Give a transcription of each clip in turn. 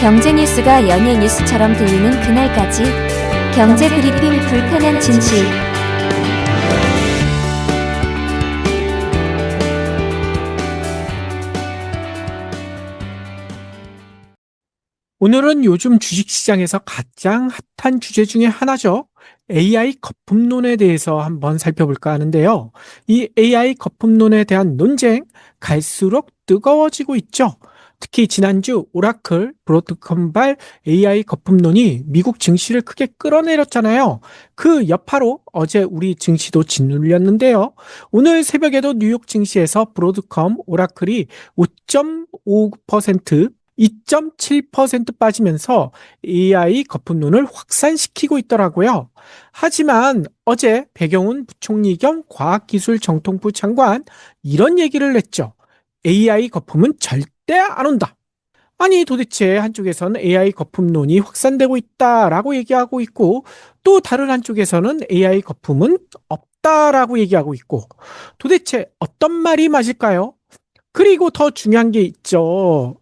경제 뉴스가 연예 뉴스처럼 들리는 그날까지 경제 브리핑 불편한 진실 오늘은 요즘 주식시장에서 가장 핫한 주제 중에 하나죠. AI 거품론에 대해서 한번 살펴볼까 하는데요. 이 AI 거품론에 대한 논쟁 갈수록 뜨거워지고 있죠. 특히 지난주 오라클 브로드컴발 AI 거품론이 미국 증시를 크게 끌어내렸잖아요. 그 여파로 어제 우리 증시도 짓눌렸는데요. 오늘 새벽에도 뉴욕 증시에서 브로드컴 오라클이 5.5% 2.7% 빠지면서 AI 거품론을 확산시키고 있더라고요. 하지만 어제 배경훈 부총리 겸 과학기술정통부 장관 이런 얘기를 냈죠. AI 거품은 절대 안 온다. 아니 도대체 한쪽에서는 AI 거품론이 확산되고 있다라고 얘기하고 있고 또 다른 한쪽에서는 AI 거품은 없다라고 얘기하고 있고 도대체 어떤 말이 맞을까요? 그리고 더 중요한 게 있죠.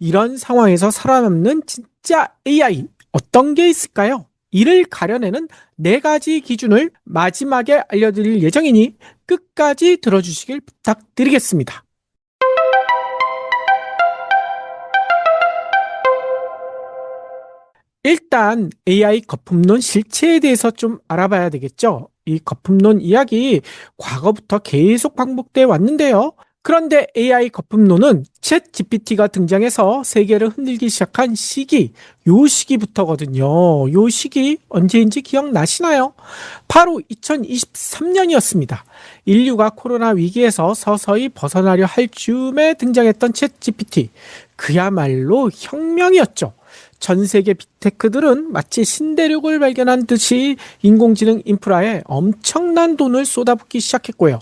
이런 상황에서 살아남는 진짜 AI 어떤 게 있을까요? 이를 가려내는 네 가지 기준을 마지막에 알려드릴 예정이니 끝까지 들어주시길 부탁드리겠습니다. 일단 AI 거품론 실체에 대해서 좀 알아봐야 되겠죠. 이 거품론 이야기 과거부터 계속 반복돼 왔는데요. 그런데 AI 거품론은 챗 GPT가 등장해서 세계를 흔들기 시작한 시기, 요 시기부터거든요. 요 시기 언제인지 기억나시나요? 바로 2023년이었습니다. 인류가 코로나 위기에서 서서히 벗어나려 할 즈음에 등장했던 챗 GPT. 그야말로 혁명이었죠. 전 세계 빅테크들은 마치 신대륙을 발견한 듯이 인공지능 인프라에 엄청난 돈을 쏟아붓기 시작했고요.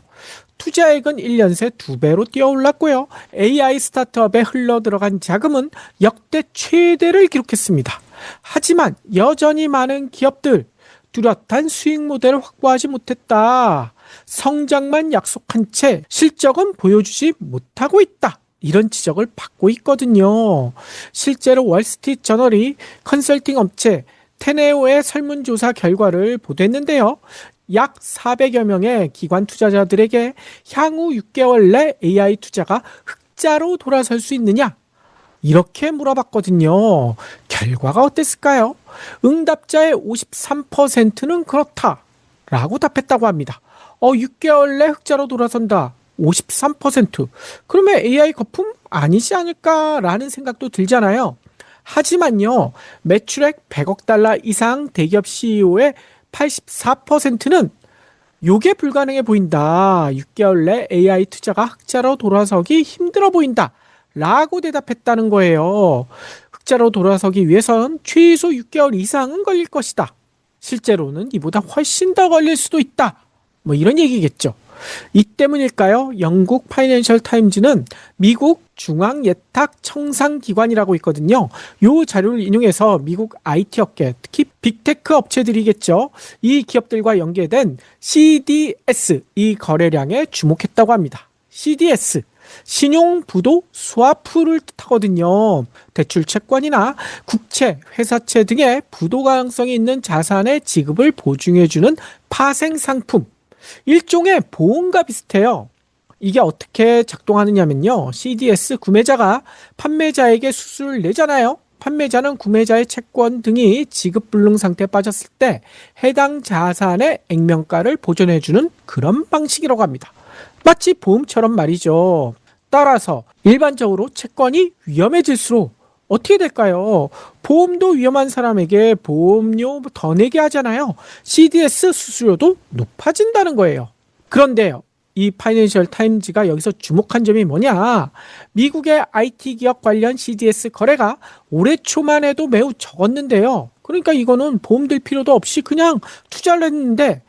투자액은 1년 새 2배로 뛰어올랐고요. AI 스타트업에 흘러 들어간 자금은 역대 최대를 기록했습니다. 하지만 여전히 많은 기업들 뚜렷한 수익 모델을 확보하지 못했다. 성장만 약속한 채 실적은 보여주지 못하고 있다. 이런 지적을 받고 있거든요. 실제로 월스트리트 저널이 컨설팅 업체 테네오의 설문조사 결과를 보도했는데요. 약 400여 명의 기관 투자자들에게 향후 6개월 내 AI 투자가 흑자로 돌아설 수 있느냐? 이렇게 물어봤거든요. 결과가 어땠을까요? 응답자의 53%는 그렇다. 라고 답했다고 합니다. 어, 6개월 내 흑자로 돌아선다. 53%. 그러면 AI 거품 아니지 않을까라는 생각도 들잖아요. 하지만요, 매출액 100억 달러 이상 대기업 CEO의 84%는 요게 불가능해 보인다. 6개월 내 AI 투자가 흑자로 돌아서기 힘들어 보인다. 라고 대답했다는 거예요. 흑자로 돌아서기 위해선 최소 6개월 이상은 걸릴 것이다. 실제로는 이보다 훨씬 더 걸릴 수도 있다. 뭐 이런 얘기겠죠. 이 때문일까요? 영국 파이낸셜 타임즈는 미국 중앙 예탁 청산 기관이라고 있거든요. 요 자료를 인용해서 미국 IT 업계, 특히 빅테크 업체들이겠죠. 이 기업들과 연계된 CDS, 이 거래량에 주목했다고 합니다. CDS. 신용 부도 스와프를 뜻하거든요. 대출 채권이나 국채, 회사채 등의 부도 가능성이 있는 자산의 지급을 보증해 주는 파생 상품. 일종의 보험과 비슷해요. 이게 어떻게 작동하느냐면요. CDS 구매자가 판매자에게 수수료를 내잖아요. 판매자는 구매자의 채권 등이 지급 불능 상태에 빠졌을 때 해당 자산의 액면가를 보존해주는 그런 방식이라고 합니다. 마치 보험처럼 말이죠. 따라서 일반적으로 채권이 위험해질수록 어떻게 될까요? 보험도 위험한 사람에게 보험료 더 내게 하잖아요. CDS 수수료도 높아진다는 거예요. 그런데요. 이 파이낸셜 타임즈가 여기서 주목한 점이 뭐냐? 미국의 IT 기업 관련 CDS 거래가 올해 초만 해도 매우 적었는데요. 그러니까 이거는 보험 들 필요도 없이 그냥 투자를 했는데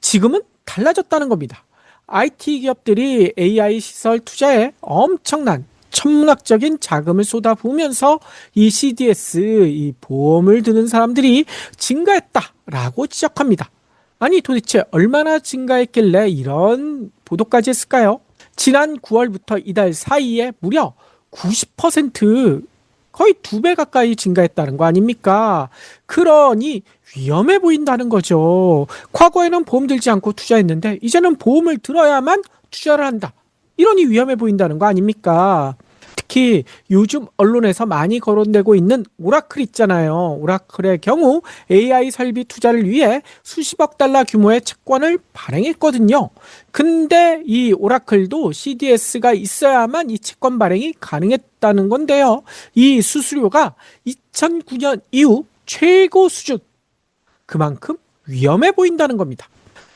지금은 달라졌다는 겁니다. IT 기업들이 AI 시설 투자에 엄청난 천문학적인 자금을 쏟아부으면서 이 CDS, 이 보험을 드는 사람들이 증가했다라고 지적합니다. 아니 도대체 얼마나 증가했길래 이런 보도까지 했을까요? 지난 9월부터 이달 사이에 무려 90% 거의 두 배 가까이 증가했다는 거 아닙니까? 그러니 위험해 보인다는 거죠. 과거에는 보험 들지 않고 투자했는데 이제는 보험을 들어야만 투자를 한다. 이러니 위험해 보인다는 거 아닙니까? 특히 요즘 언론에서 많이 거론되고 있는 오라클 있잖아요. 오라클의 경우 AI 설비 투자를 위해 수십억 달러 규모의 채권을 발행했거든요. 근데 이 오라클도 CDS가 있어야만 이 채권 발행이 가능했다는 건데요. 이 수수료가 2009년 이후 최고 수준. 그만큼 위험해 보인다는 겁니다.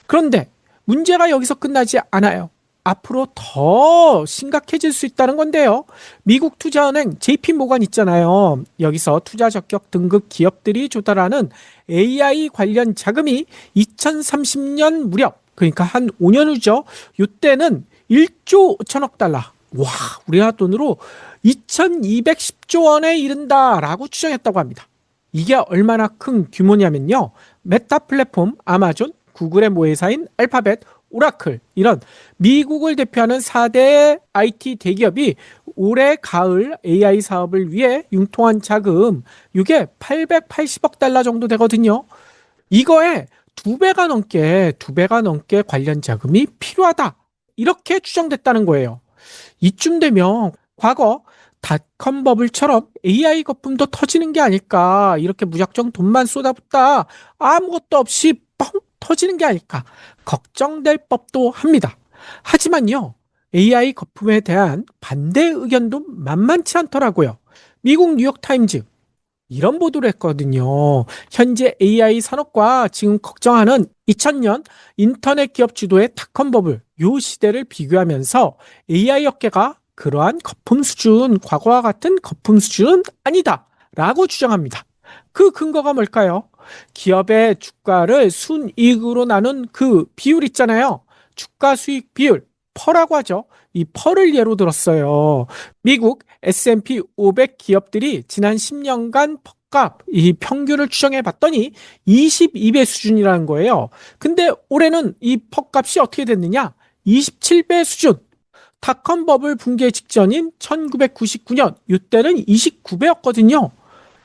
그런데 문제가 여기서 끝나지 않아요. 앞으로 더 심각해질 수 있다는 건데요. 미국 투자은행 JP 모간 있잖아요. 여기서 투자 적격 등급 기업들이 조달하는 AI 관련 자금이 2030년 무렵, 그러니까 한 5년 후죠. 이때는 1조 5천억 달러. 와, 우리나라 돈으로 2210조 원에 이른다라고 추정했다고 합니다. 이게 얼마나 큰 규모냐면요. 메타 플랫폼, 아마존, 구글의 모회사인 알파벳, 오라클 이런 미국을 대표하는 4대 IT 대기업이 올해 가을 AI 사업을 위해 융통한 자금 이게 880억 달러 정도 되거든요. 이거에 두 배가 넘게 두 배가 넘게 관련 자금이 필요하다. 이렇게 추정됐다는 거예요. 이쯤 되면 과거 닷컴 버블처럼 AI 거품도 터지는 게 아닐까. 이렇게 무작정 돈만 쏟아붓다 아무것도 없이 뻥 터지는 게 아닐까. 걱정될 법도 합니다. 하지만요, AI 거품에 대한 반대 의견도 만만치 않더라고요. 미국 뉴욕타임즈 이런 보도를 했거든요. 현재 AI 산업과 지금 걱정하는 2000년 인터넷 기업 주도의 닷컴 버블 요 시대를 비교하면서 AI 업계가 그러한 거품 수준, 과거와 같은 거품 수준은 아니다. 라고 주장합니다. 그 근거가 뭘까요? 기업의 주가를 순이익으로 나눈 그 비율 있잖아요. 주가 수익 비율, 퍼라고 하죠. 이 퍼를 예로 들었어요. 미국 S&P 500 기업들이 지난 10년간 퍼값 이 평균을 추정해 봤더니 22배 수준이라는 거예요. 근데 올해는 이 퍼값이 어떻게 됐느냐? 27배 수준. 닷컴 버블 붕괴 직전인 1999년 이때는 29배였거든요.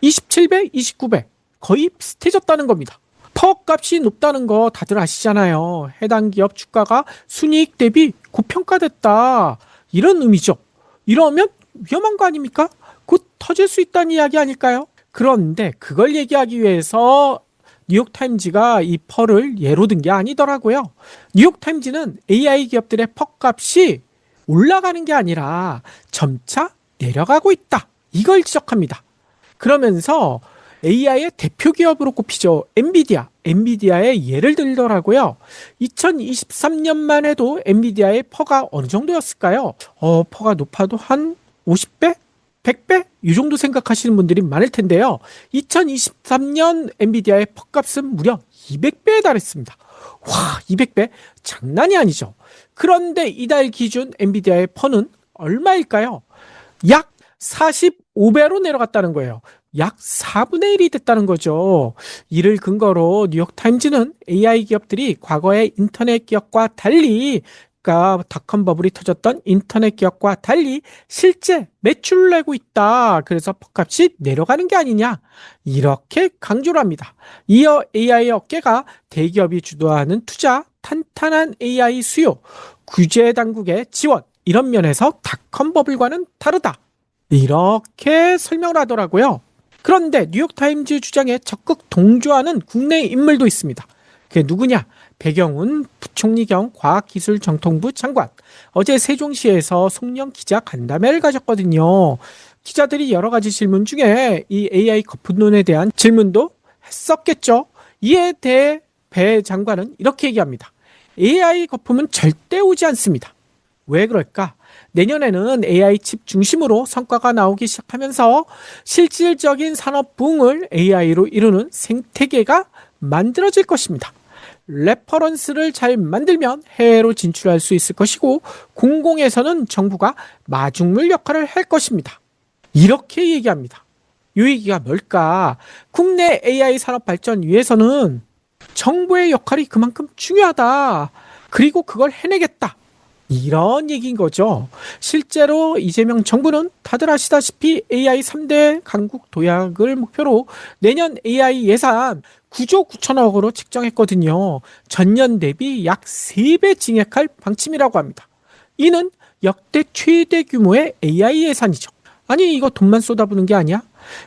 27배, 29배. 거의 비슷해졌다는 겁니다. 퍼 값이 높다는 거 다들 아시잖아요. 해당 기업 주가가 순이익 대비 고평가됐다. 이런 의미죠. 이러면 위험한 거 아닙니까? 곧 터질 수 있다는 이야기 아닐까요? 그런데 그걸 얘기하기 위해서 뉴욕타임즈가 이 펄을 예로 든 게 아니더라고요. 뉴욕타임즈는 AI 기업들의 펄 값이 올라가는 게 아니라 점차 내려가고 있다. 이걸 지적합니다. 그러면서 AI의 대표 기업으로 꼽히죠. 엔비디아. 엔비디아의 예를 들더라고요. 2023년만 해도 엔비디아의 퍼가 어느 정도였을까요? 어, 퍼가 높아도 한 50배? 100배? 이 정도 생각하시는 분들이 많을 텐데요. 2023년 엔비디아의 퍼값은 무려 200배에 달했습니다. 와, 200배? 장난이 아니죠. 그런데 이달 기준 엔비디아의 퍼는 얼마일까요? 약 45배로 내려갔다는 거예요. 약 4분의 1이 됐다는 거죠. 이를 근거로 뉴욕타임즈는 AI 기업들이 과거의 인터넷 기업과 달리 그러니까 닷컴 버블이 터졌던 인터넷 기업과 달리 실제 매출을 내고 있다. 그래서 값이 내려가는 게 아니냐. 이렇게 강조를 합니다. 이어 AI 업계가 대기업이 주도하는 투자, 탄탄한 AI 수요, 규제 당국의 지원 이런 면에서 닷컴 버블과는 다르다. 이렇게 설명을 하더라고요. 그런데 뉴욕타임즈 주장에 적극 동조하는 국내 인물도 있습니다. 그게 누구냐? 배경훈 부총리 겸 과학기술정통부 장관. 어제 세종시에서 송영 기자 간담회를 가졌거든요. 기자들이 여러 가지 질문 중에 이 AI 거품론에 대한 질문도 했었겠죠. 이에 대해 배 장관은 이렇게 얘기합니다. AI 거품은 절대 오지 않습니다. 왜 그럴까? 내년에는 AI 칩 중심으로 성과가 나오기 시작하면서 실질적인 산업 부흥을 AI로 이루는 생태계가 만들어질 것입니다. 레퍼런스를 잘 만들면 해외로 진출할 수 있을 것이고 공공에서는 정부가 마중물 역할을 할 것입니다. 이렇게 얘기합니다. 이 얘기가 뭘까? 국내 AI 산업 발전 위해서는 정부의 역할이 그만큼 중요하다. 그리고 그걸 해내겠다. 이런 얘기인 거죠. 실제로 이재명 정부는 다들 아시다시피 AI 3대 강국 도약을 목표로 내년 AI 예산 9조 9천억 으로 책정했거든요. 전년 대비 약 3배 증액할 방침이라고 합니다. 이는 역대 최대 규모의 AI 예산이죠. 아니, 이거 돈만 쏟아부는 게 아니야?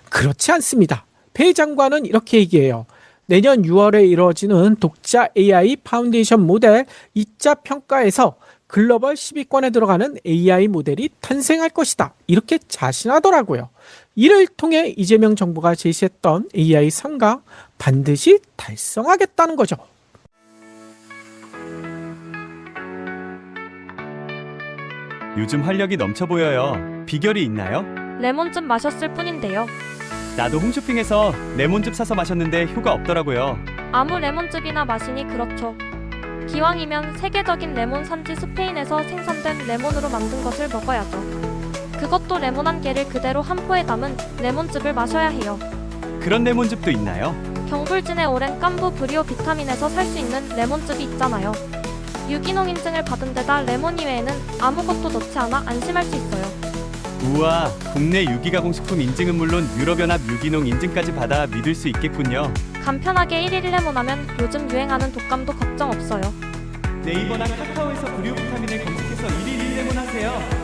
그렇지 않습니다. 배 장관은 이렇게 얘기해요. 내년 6월에 이루어지는 독자 AI 파운데이션 모델 2차 평가에서 글로벌 10위권에 들어가는 AI 모델이 탄생할 것이다. 이렇게 자신하더라고요. 이를 통해 이재명 정부가 제시했던 AI 3강 반드시 달성하겠다는 거죠. 요즘 활력이 넘쳐 보여요. 비결이 있나요? 레몬즙 마셨을 뿐인데요. 나도 홈쇼핑에서 레몬즙 사서 마셨는데 효과 없더라고요. 아무 레몬즙이나 마시니 그렇죠. 기왕이면 세계적인 레몬 산지 스페인에서 생산된 레몬으로 만든 것을 먹어야죠. 그것도 레몬 한 개를 그대로 한 포에 담은 레몬즙을 마셔야 해요. 그런 레몬즙도 있나요? 경불진의 오랜 깐부 브리오 비타민에서 살 수 있는 레몬즙이 있잖아요. 유기농 인증을 받은 데다 레몬 이외에는 아무것도 넣지 않아 안심할 수 있어요. 우와, 국내 유기가공식품 인증은 물론 유럽연합 유기농 인증까지 받아 믿을 수 있겠군요. 간편하게 1일 1레몬 하면 요즘 유행하는 독감도 걱정 없어요. 네이버나 카카오에서 브리오 비타민을 검색해서 1일 1레몬 하세요.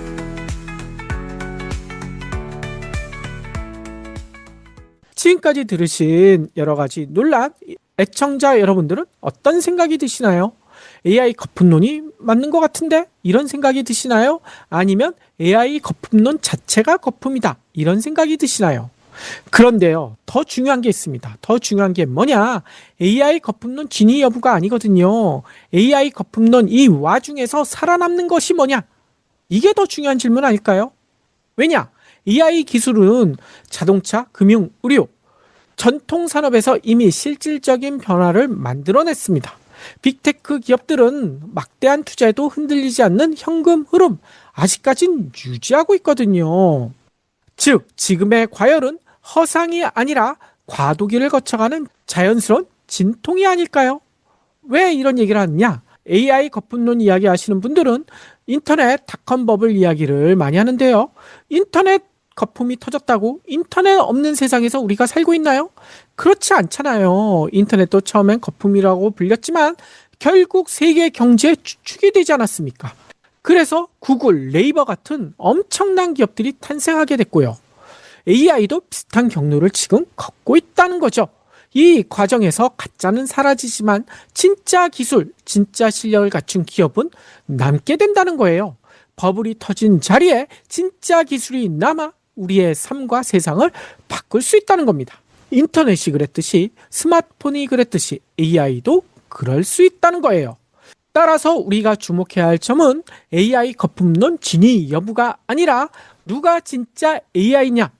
지금까지 들으신 여러 가지 논란, 애청자 여러분들은 어떤 생각이 드시나요? AI 거품론이 맞는 것 같은데? 이런 생각이 드시나요? 아니면 AI 거품론 자체가 거품이다. 이런 생각이 드시나요? 그런데요, 더 중요한 게 있습니다. 더 중요한 게 뭐냐? AI 거품론 진위 여부가 아니거든요. AI 거품론 이 와중에서 살아남는 것이 뭐냐? 이게 더 중요한 질문 아닐까요? 왜냐? AI 기술은 자동차, 금융, 의료, 전통 산업에서 이미 실질적인 변화를 만들어냈습니다. 빅테크 기업들은 막대한 투자에도 흔들리지 않는 현금 흐름 아직까진 유지하고 있거든요. 즉, 지금의 과열은 허상이 아니라 과도기를 거쳐가는 자연스러운 진통이 아닐까요? 왜 이런 얘기를 하느냐? AI 거품론 이야기 하시는 분들은 인터넷 닷컴 버블 이야기를 많이 하는데요. 인터넷 거품이 터졌다고 인터넷 없는 세상에서 우리가 살고 있나요? 그렇지 않잖아요. 인터넷도 처음엔 거품이라고 불렸지만 결국 세계 경제의 주축이 되지 않았습니까? 그래서 구글, 네이버 같은 엄청난 기업들이 탄생하게 됐고요. AI도 비슷한 경로를 지금 걷고 있다는 거죠. 이 과정에서 가짜는 사라지지만 진짜 기술, 진짜 실력을 갖춘 기업은 남게 된다는 거예요. 버블이 터진 자리에 진짜 기술이 남아 우리의 삶과 세상을 바꿀 수 있다는 겁니다. 인터넷이 그랬듯이 스마트폰이 그랬듯이 AI도 그럴 수 있다는 거예요. 따라서 우리가 주목해야 할 점은 AI 거품론 진위 여부가 아니라 누가 진짜 AI냐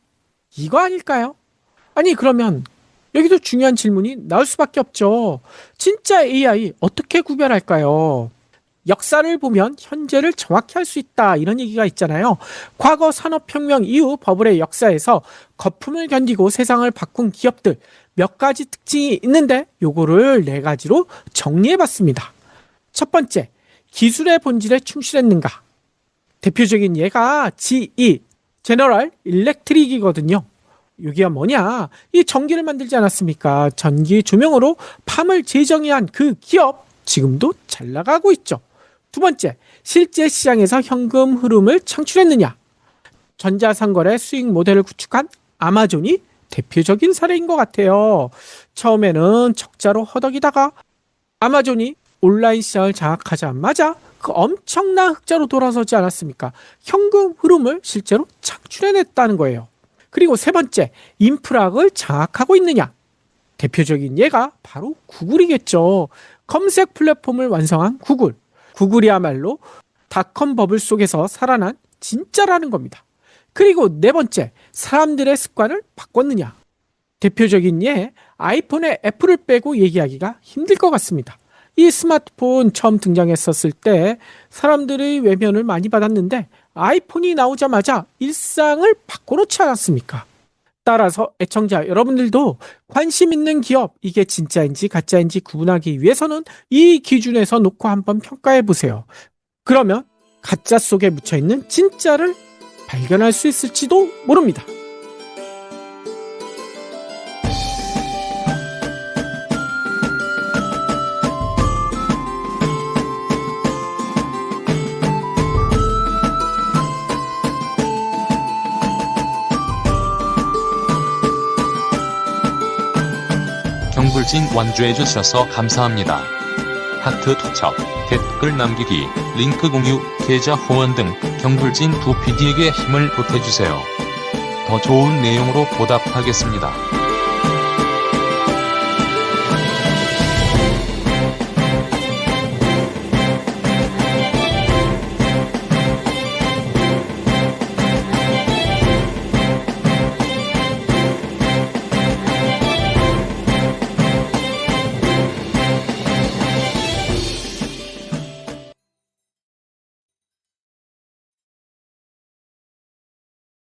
이거 아닐까요? 아니 그러면 여기도 중요한 질문이 나올 수밖에 없죠. 진짜 AI 어떻게 구별할까요? 역사를 보면 현재를 정확히 할 수 있다 이런 얘기가 있잖아요. 과거 산업혁명 이후 버블의 역사에서 거품을 견디고 세상을 바꾼 기업들 몇 가지 특징이 있는데 요거를 네 가지로 정리해 봤습니다. 첫 번째, 기술의 본질에 충실했는가? 대표적인 예가 GE, 제너럴 일렉트릭이거든요. 여기가 뭐냐? 이 전기를 만들지 않았습니까? 전기 조명으로 밤을 재정의한 그 기업 지금도 잘 나가고 있죠. 두 번째, 실제 시장에서 현금 흐름을 창출했느냐? 전자상거래 수익 모델을 구축한 아마존이 대표적인 사례인 것 같아요. 처음에는 적자로 허덕이다가 아마존이 온라인 시장을 장악하자마자 그 엄청난 흑자로 돌아서지 않았습니까? 현금 흐름을 실제로 창출해냈다는 거예요. 그리고 세 번째, 인프락을 장악하고 있느냐? 대표적인 예가 바로 구글이겠죠. 검색 플랫폼을 완성한 구글. 구글이야말로 닷컴 버블 속에서 살아난 진짜라는 겁니다. 그리고 네 번째, 사람들의 습관을 바꿨느냐? 대표적인 예, 아이폰에 애플을 빼고 얘기하기가 힘들 것 같습니다. 이 스마트폰 처음 등장했었을 때 사람들의 외면을 많이 받았는데 아이폰이 나오자마자 일상을 바꿔놓지 않았습니까? 따라서 애청자 여러분들도 관심 있는 기업, 이게 진짜인지 가짜인지 구분하기 위해서는 이 기준에서 놓고 한번 평가해 보세요. 그러면 가짜 속에 묻혀 있는 진짜를 발견할 수 있을지도 모릅니다. 경불진 완주해 주셔서 감사합니다. 하트 투척, 댓글 남기기, 링크 공유, 계좌 후원 등 경불진 두 PD에게 힘을 보태주세요. 더 좋은 내용으로 보답하겠습니다.